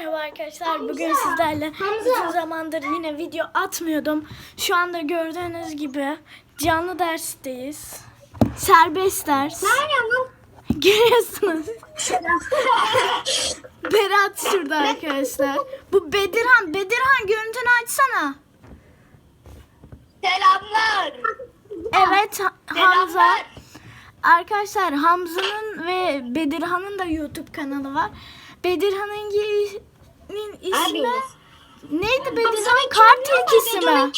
Merhaba arkadaşlar. Bugün sizlerle uzun zamandır yine video atmıyordum. Şu anda gördüğünüz gibi canlı dersteyiz. Serbest ders. Görüyorsunuz. Berat şurada arkadaşlar. Bu Bedirhan. Bedirhan görüntünü açsana. Selamlar. Evet Ha- Hamza. Arkadaşlar Hamza'nın ve Bedirhan'ın da YouTube kanalı var. Bedirhan'ın gi- ismi neydi Bedirhan? Kart ilkisi mi?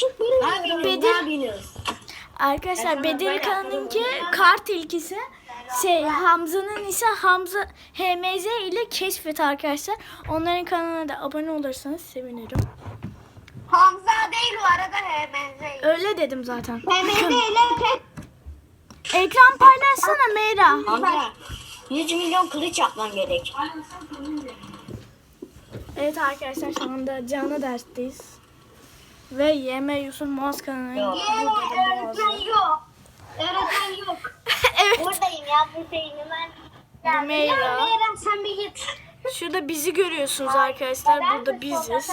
Bedir-? Arkadaşlar Bedirhan'ınki kart ilkisi. Şey Hamza'nın ise Hamza HMZ ile keşfet arkadaşlar. Onların kanalına da abone olursanız sevinirim. Hamza değil bu arada HMZ. Öyle dedim zaten. HMZ ile. Ekran paylaşsana Meyra. Hamza 100 milyon kılıç yapman gerek. Evet arkadaşlar şu anda canlı dersteyiz. Ve Yeme Yusuf Moğaz kanalının Yok. Öğretmen yok. evet. Buradayım ya buradayım ben. Meyra. Meyra sen bir git. Şurada bizi görüyorsunuz arkadaşlar. Burada biziz.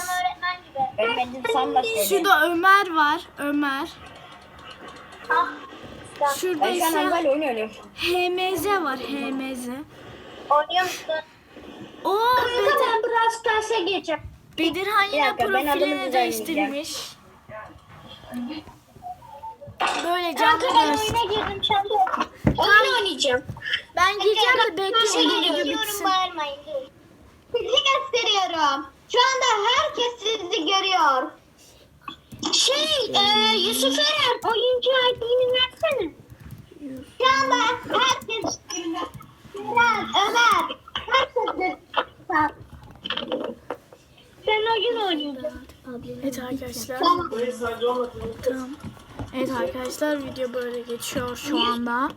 öğretmen. Şurada Ömer var. Ömer. Ah. Şurada ise. HMZ var. HMZ. Oynuyor musun? O Kanka ben biraz derse geçeceğim. Bedirhan yine dakika, ben profilini değiştirmiş. Böyle Kanka canlı ben ders. oyuna girdim şu anda. Oyun oynayacağım. Ben gireceğim de bekleyin video geliyorum bitsin. bağırmayın. Sizi gösteriyorum. Şu anda herkes sizi görüyor. Şey, e, Yusuf Eren oyuncu ID'ni versene. Şu anda herkes Eren, Ömer, herkes Oyun oynuyorsun. Evet arkadaşlar. Tamam. Tamam. Evet arkadaşlar video böyle geçiyor şu anda.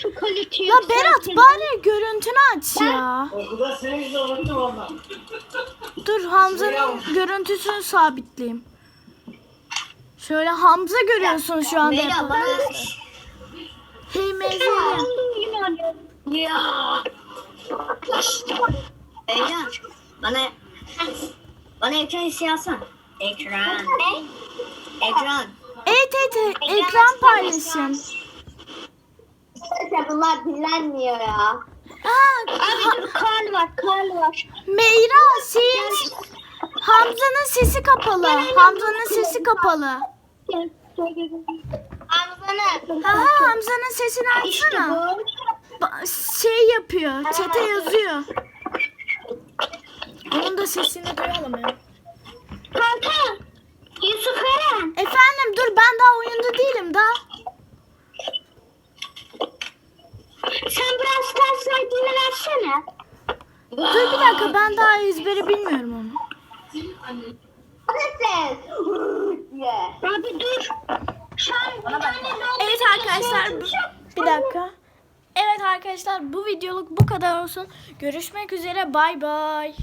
Şu kaliteyi Ya Berat bari görüntünü aç ya. Okulda senin yüzünden unuttum valla. Dur Hamza'nın görüntüsünü sabitleyeyim. Şöyle Hamza görüyorsun şu anda. Bana Hey Mezeli. Ya. Beyler bana bana ekran istiyorsan. Ekran. Ekran. Evet evet ekran paylaşın. Bunlar dinlenmiyor ya. Aa, Abi dur kar var kar var. Meyra senin Hamza'nın sesi kapalı. Hamza'nın sesi kapalı. Hamza'nın. Ha Hamza'nın sesini açsana. şey yapıyor. Çete yazıyor. Da sesini duyalım ya. Kanka. Yusuf Eren. Efendim dur ben daha oyunda değilim daha. Sen biraz ters saydığını versene. Dur bir dakika ben daha ezberi bilmiyorum onu. Ses. Abi dur. Şu an bir tane Evet arkadaşlar bu- bir dakika. Evet arkadaşlar bu videoluk bu kadar olsun. Görüşmek üzere bay bay.